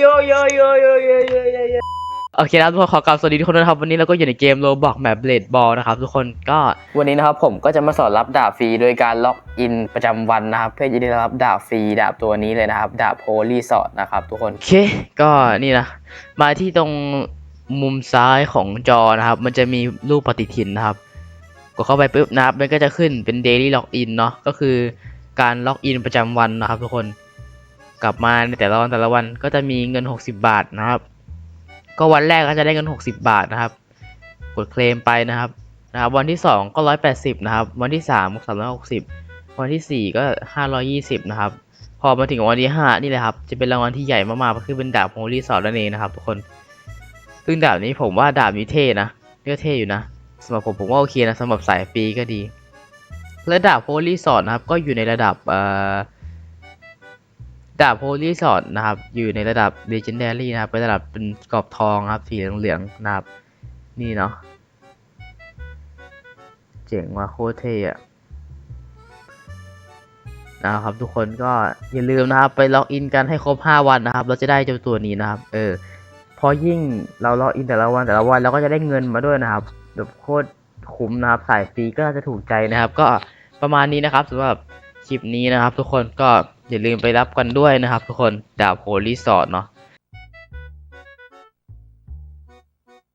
โยโยโยโยโยโยโยโยโอเคนะครับทุกคนขอกราบสวัสดีทุกคนนะครับวันนี้เราก็อยู่ในเกมโรบอกแมปเบลดบอลนะครับทุกคนก็วันนี้นะครับผมก็จะมาสอนรับดาบฟรีโดยการล็อกอินประจำวันนะครับเพื่อจะได้รับดาบฟรีดาบตัวนี้เลยนะครับ ดาบโพลีสอดนะครับทุกคนโอเคก็นี่นะมาที่ตรงมุมซ้ายของจอนะครับ มันจะมีรูปปฏิทินนะครับกดเข้าไปปุ๊บนะครับมันก็จะขึ้นเป็น daily login เนาะก็คือการล็อกอินประจำวันนะครับทุกคน กลับมาในแต่ละวันแต่ละวันก็จะมีเงิน 60 บาทนะครับ ก็วันแรกก็จะได้เงิน 60 บาทนะครับ กดเคลมไปนะครับนะครับวันที่ 2 ก็ 180 นะครับ วันที่3ก็360 วันทีสี่ 4 ก็ 520 นะครับ พอมาถึงวันที่ 5 นี่แหละครับ จะเป็นรางวัลที่ใหญ่มากๆก็คือเป็นดาบโฮลี่สอดนั่นเองนะครับทุกคน ซึ่งดาบนี้ผมว่าดาบนี้เท่นะก็เท่อยู่นะสำหรับผมผมว่าโอเคนะสำหรับสายฟรีก็ดี และดาบโฮลี่สอดนะครับ ก็อยู่ในระดับเอ่อ ดาบโฮลี่สอดนะครับ อยู่ในระดับ legendary นะครับ เป็นระดับเป็นกรอบทองครับ สีเหลืองๆนะครับ นี่เนาะ เจ๋งว่ะโคตรเท่อะนะครับทุกคนก็อย่าลืมนะครับไปล็อกอินกันให้ครบ 5 วันนะครับ เราจะได้เจ้าตัวนี้นะครับ เออ พอยิ่งเราล็อกอินแต่ละวันแต่ละวันเราก็จะได้เงินมาด้วยนะครับแบบโคตรคุ้มนะครับ สายฟรีก็จะถูกใจนะครับ ก็ประมาณนี้นะครับสำหรับ คลิปนี้นะครับ ทุกคนก็อย่าลืมไปรับกันด้วยนะครับ ทุกคนดาบโฮลี่สอดเนาะ